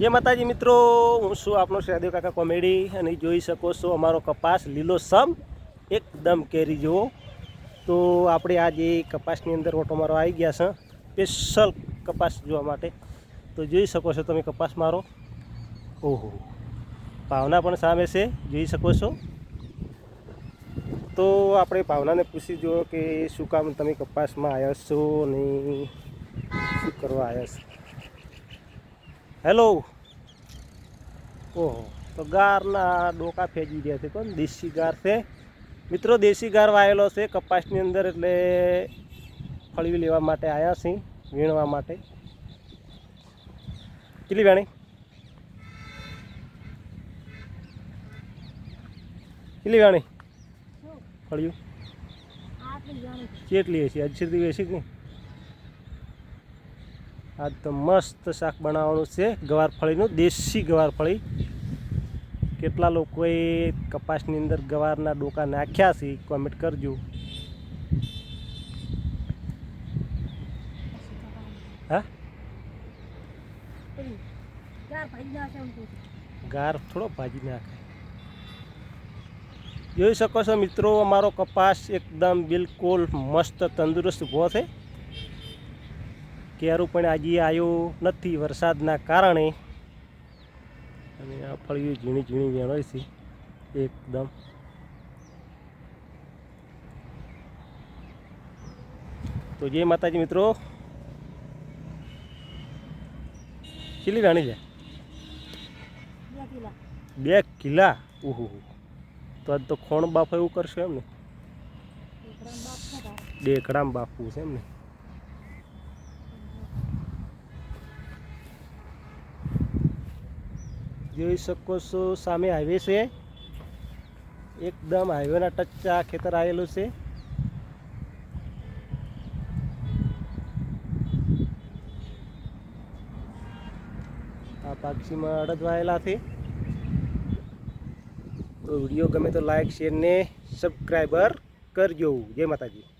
જય માતાજી મિત્રો, હું છું આપનો સહદેવ કાકા કોમેડી અને જોઈ શકો છો અમારો કપાસ લીલો સમ એકદમ કેરી જુઓ તો આપણે આજે કપાસની અંદર ઓટો મારો આવી ગયા છે, સ્પેશિયલ કપાસ જોવા માટે. તો જોઈ શકો છો તમે કપાસ મારો. ઓહો, ભાવના પણ સામે છે, જોઈ શકો છો. તો આપણે ભાવનાને પૂછી જુઓ કે શું કામ તમે કપાસમાં આવ્યા છો અને શું કરવા આવ્યા છો? હેલો. ઓહો તો ગારના ડોકા ફેંકી ગયા છે કોણ? દેશી ગાર છે. મિત્રો દેશી ગાર વાયેલો છે કપાસની અંદર એટલે ફળવી લેવા માટે આવ્યા છે વીણવા માટે. કેટલી વેણી? કેટલી વેણી? ફળ્યું? કેટલી હશે? આજ સુધી વેચી કે નહીં? આજ તો મસ્ત શાક બનાવવાનું છે. ગવારફળીનું, દેશી ગવારફળી. કેટલા લોકોએ કપાસની અંદર ગવારના ડોકા નાખ્યા છે કોમેન્ટ કરજો. હા? ગાર થોડો ભાજી નાખે. જોઈ શકો છો મિત્રો, અમારો કપાસ એકદમ બિલકુલ મસ્ત તંદુરસ્ત ઊભો છે. કેરું પણ આજે આવ્યું નથી વરસાદના કારણે. અને આ ફળિયું ઝીણી ઝીણી વેણોય છે એકદમ. તો જય માતાજી મિત્રો. કેટલી રાણી છે? બે કિલ્લા ઓહો. તો આજ તો ખોણ બાફ એવું કરશો એમ ને કડામ બાફવું છે એમ ને જોઈ શકો છો, સામે હાઈવે છે. એકદમ હાઈવેના ટચ્ચા ખેતર આવેલું છે. આ પાક્ષીમાં અડદવાયેલા છે. તો વીડિયો ગમે તો લાઈક શેર ને સબસ્ક્રાઈબર કરજો. જય માતાજી.